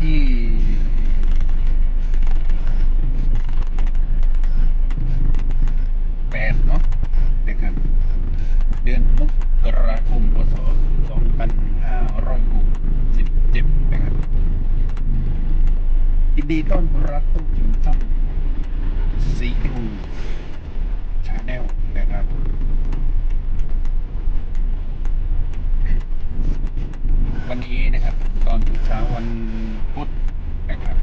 ที่แปดเนาะนะครับ เดือนมกราคมพศสองพันห้าร้อยหกสิบเจ็ดนะครับยินดีต้อนรับทุกท่านช่องสีดูชาแนลนะครับ วันนี้นะครับ ตอนเช้าวันพุธนะครับ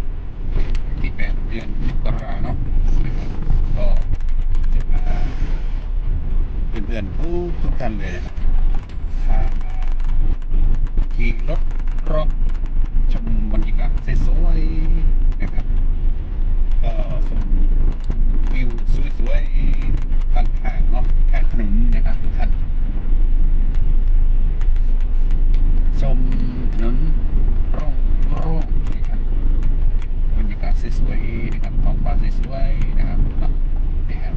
ที่แปดเดือนมกราเนาะนะครับก็จะพาเพื่อนๆทุกทุกท่านเลยนะครับพามาขี่รถรอบชมบรรยากาศสวยๆนะครับก็ชมวิวสวยๆข้างๆเนาะข้างถนนนะครับทุกท่าน ชมถนนโร่งโร่งนะครับบรรยากาศสวยๆนะครับท้องฟ้าสวยๆนะครับเนาะนี่ครับ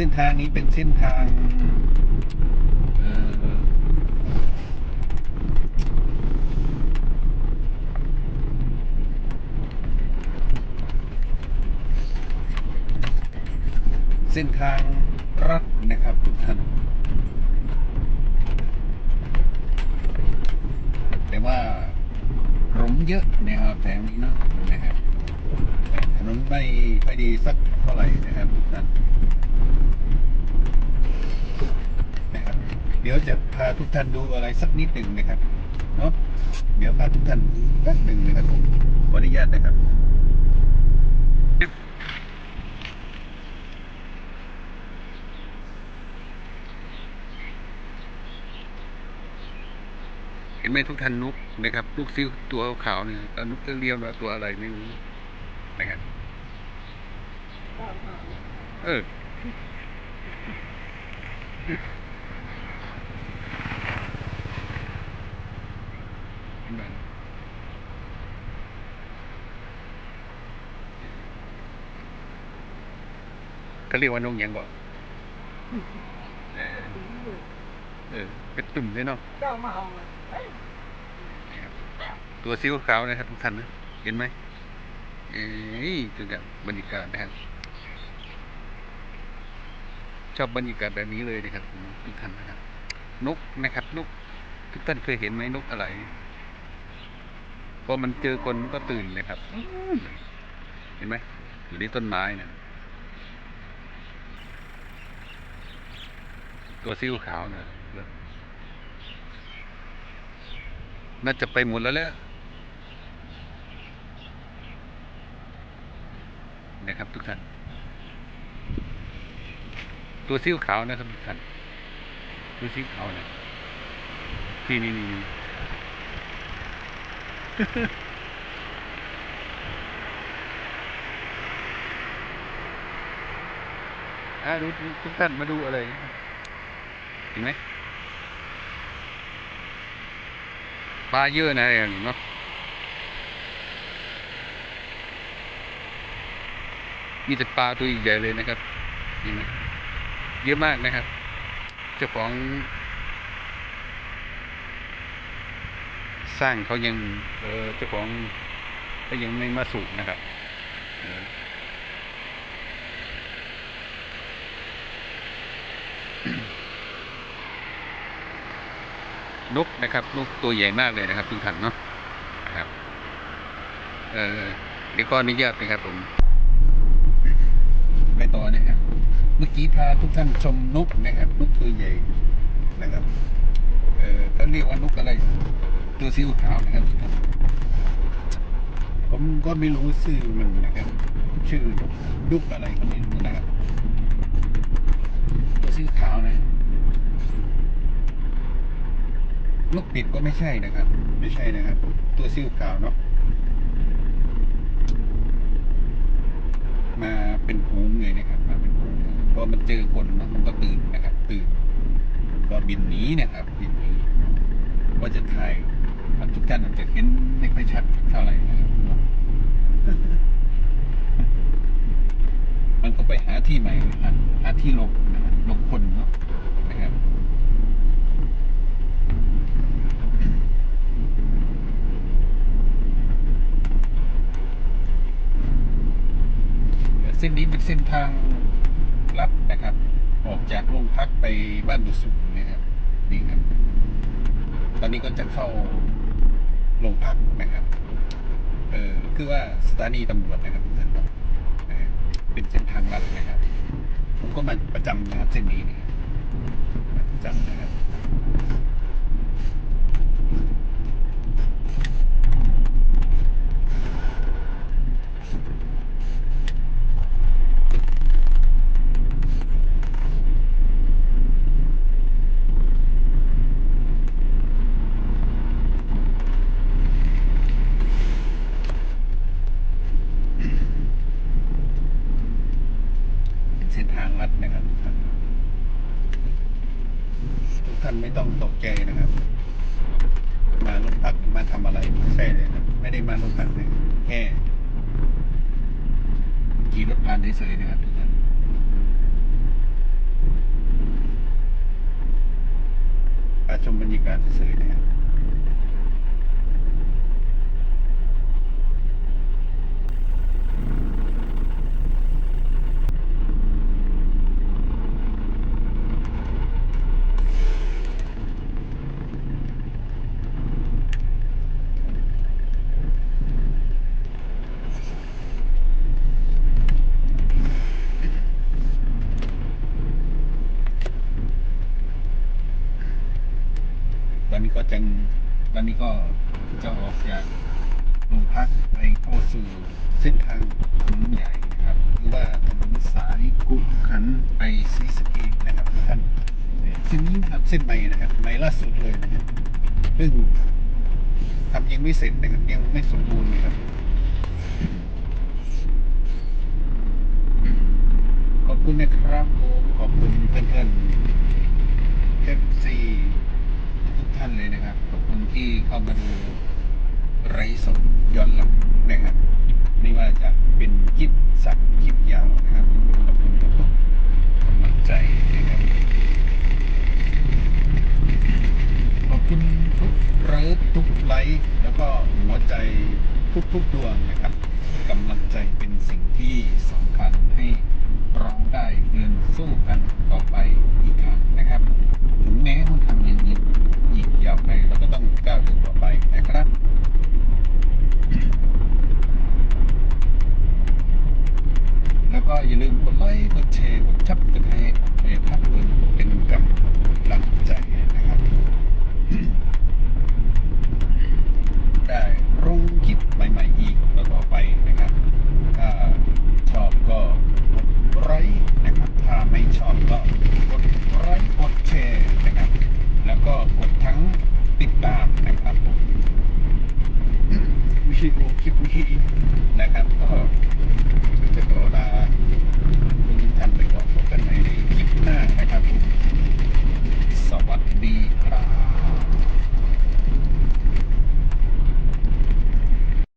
เส้นทางนี้เป็นเส้นทางเส้นทางรัฐนะครับทุกท่านแต่ว่าหลมเยอะนะครับแถวนี้เนาะนะครับถนนไม่ค่อยดีสัก ท่าไหร่นะครับนะครับ เดี๋ยวจะพาทุกท่านดูอะไรสักนิดหนึ่งนะครับเนาะเดี๋ยวพาทุกท่านแป๊บหนึ่งนะครับผมขออนุญาตนะครับเห็นไหมทุกท่านนุกนะครับ ลูกซิวตัวขาวเนี่ยแล้วนุกจะเรียว่าตัวอะไรไม่รู้นะครับ เออเห็นไหมเขาเรียกว่านกหยังบ่เออเออ เป็นตุ่มเลยเนาะเจ้ามาเอาเลยนะครับตัวซีอิ๊วขาวนะครับทุกท่านนะ เห็นไหมเอ้ยจุดแบบบรรยากาศนะครับ ชอบบรรยากาศแบบนี้เลยนะครับทุกท่านนะครับ นกนะครับนกทุกท่านเคยเห็นไหมนกอะไรพอมันเจอคนก็ตื่นนะครับ เห็นไหมอยู่ที่ต้นไม้เนี่ยตัวซีอิ๊วขาวเนี่ยน่าจะไปหมดแล้วแหละนะครับ ทุกท่าน ตัวซีอิ๊วขาวนะครับทุกท่านตัวซีอิ๊วขาวนี่ยที่นี่นี่นี่อ่าดูดูทุกท่านมาดูอะไรเห็นไหมปลาเยอะนะอย่างนี้เนาะมีแต่ปลาตัวใหญ่เลยนะครับเห็นไหม เยอะมากนะครับ เจ้าของสร้างเขายังเออจ้าของเขายังไม่มาสูบนะครับนกนะครับนกตัวใหญ่มากเลยนะครับทุกท่านเนาะนะครับเออเดี๋ยวก็อนุญาตนะครับผมไปต่อนะครับ เมื่อกี้พาทุกท่านชมนกนะครับนกตัวใหญ่นะครับเออเขาเรียกว่านกอะไร ตัวสีขาวนะครับ ผมก็ไม่รู้ชื่อมันนะครับ ชื่อนกนกอะไรก็ไม่รู้นะครับ ตัวสีขาวนะนกปิดก็ไม่ใช่นะครับ ไม่ใช่นะครับ ตัวซิ่วขาวเนาะมาเป็นหูงเลยนะครับ อมันเจอคนมันก็ตื่นนะครับ ตื่นก็บินหนีนะครับบินหนีว่าจะถ่ายมันทุกท่านอาจจะเห็นไม่ค่อยชัดเท่าไหร่นะครับมันก็ไปหาที่ใหม่หาหาที่หลบนะครับหลบคนเนาะนะครับเส้นนี้เป็นเส้นทาง รัฐนะครับ ออกจากโรงพักไปบ้านดุสุนะครับนี่ครับ ตอนนี้ก็จะเข้าโรงพักนะครับ เออคือว่าสถานีตำรวจนะครับเส้นตรงเป็นเส้นทางลัดนะครับ ผมก็มาประจำนะครับเส้นนี้นะครับประจำนะครับ เป็นเส้นทางลัดนะครับทุกท่านทุกท่านไม่ต้องตกใจนะครับ มาโรงพักมาทำอะไรไม่ ใช่เลยครับ ไม่ได้มาโรงพักเลยแค่ขี่รถผ่านเฉยๆนะครับทุกท่านมาชมบรรยากาศเฉยๆนะครับ ตอนนี้ก็จะตอนนี้ก็จะออกจากโรงพักไปเข้าสู่เส้นทางถนนใหญ่นะครับหรือว่าถนนสายกุขันไปศรีสะเกษนะครับท่านเส้นนี้ครับเส้นใหม่นะครับใหม่ล่าสุดเลยนะครับซึ่งทำยังไม่เสร็จนะครับยังไม่สมบูรณ์นะครับขอบคุณนะครับผมขอบคุณเพื่อนๆเอฟซี ท่านเลยนะครับ ขอบคุณที่เข้ามาดูไรสดย้อนหลังนะครับไม่ว่าจะเป็นคลิปสั้นคลิปยาวนะครับ ขอบคุณทุกกำลังใจนะครับขอบคุณทุกเริฟทุกไลค์แล้วก็หัวใจทุกๆดวงนะครับกำลังใจเป็นสิ่งที่สำคัญให้เราได้เดินสู้กันต่อไปอีกครั้งนะครับ ถึงแม้มันทำอย่าง คลิปนี้คลิปนี้นะครับก็จะขอลาคุณทุกท่านไปก่อนพบกันในคลิปหน้านะครับ สวัสดี